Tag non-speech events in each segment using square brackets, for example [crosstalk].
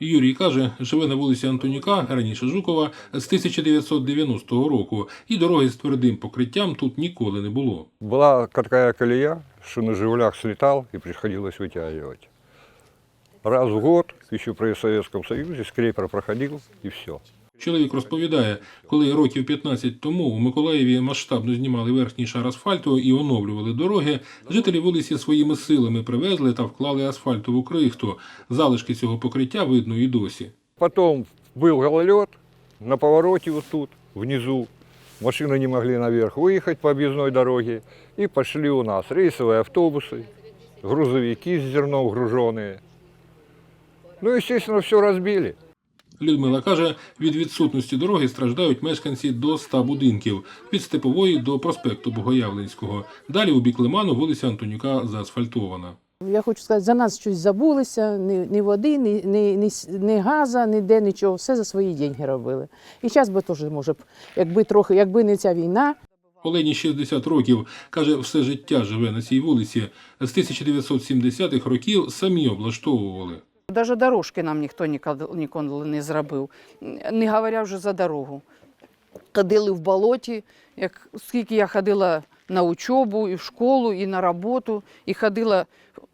Юрій каже, живе на вулиці Антоніка, раніше Жукова, з 1990 року, і дороги з твердим покриттям тут ніколи не було. Була така колія, що на «Жигулях» слітав і приходилось витягувати. Раз в год, ще при Советском Союзе, скрепер проходив і все. Чоловік розповідає, коли років 15 тому у Миколаєві масштабно знімали верхній шар асфальту і оновлювали дороги, жителі вулиці своїми силами привезли та вклали асфальтову крихту. Залишки цього покриття видно і досі. Потом был гололед на повороте вот тут, внизу. Машины не могли наверх выехать по объездной дороге. И пошли у нас рейсовые автобусы, грузовики с зерном груженные. Ну, естественно, все разбили. Людмила каже, від відсутності дороги страждають мешканці до 100 будинків, від Степової до проспекту Богоявленського. Далі у бік Лиману вулиця Антонюка заасфальтована. Я хочу сказати, за нас щось забулися, ні, ні води, ні, ні, ні, ні газа, ніде нічого, все за свої деньги робили. І зараз би теж, може, якби трохи, якби не ця війна, Олені 60 років, каже, все життя живе на цій вулиці. З 1970-х років самі облаштовували. Даже дорожки нам ніхто ніколи не зробив, не говоря вже за дорогу. Ходили в болоті, як, скільки я ходила на учобу, і в школу, і на роботу, і ходила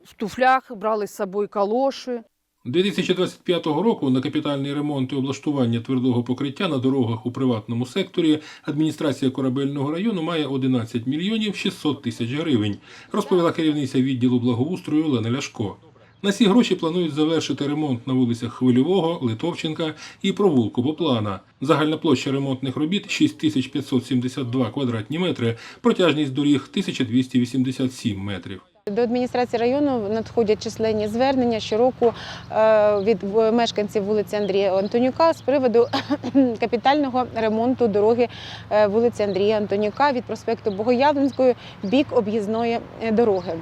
в туфлях, брали з собою калоші. 2025 року на капітальний ремонт і облаштування твердого покриття на дорогах у приватному секторі адміністрація корабельного району має 11 мільйонів 600 тисяч гривень, розповіла керівниця відділу благоустрою Олена Ляшко. На ці гроші планують завершити ремонт на вулицях Хвильового, Литовченка і провулку Боплана. Загальна площа ремонтних робіт 6572 квадратні метри, протяжність доріг 1287 метрів. До адміністрації району надходять численні звернення щороку е, від мешканців вулиці Андрія Антонюка з приводу [coughs] капітального ремонту дороги е, вулиці Андрія Антонюка від проспекту Богоявленської бік об'їзної е, дороги.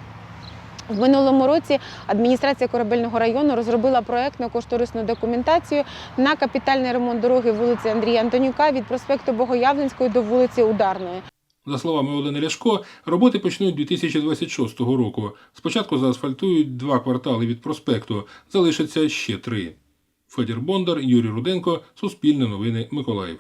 В минулому році адміністрація корабельного району розробила проектно-кошторисну документацію на капітальний ремонт дороги вулиці Андрія Антонюка від проспекту Богоявленської до вулиці Ударної. За словами Олени Ляшко, роботи почнуть 2026 року. Спочатку заасфальтують два квартали від проспекту, залишаться ще три. Федір Бондар, Юрій Руденко, Суспільне новини, Миколаїв.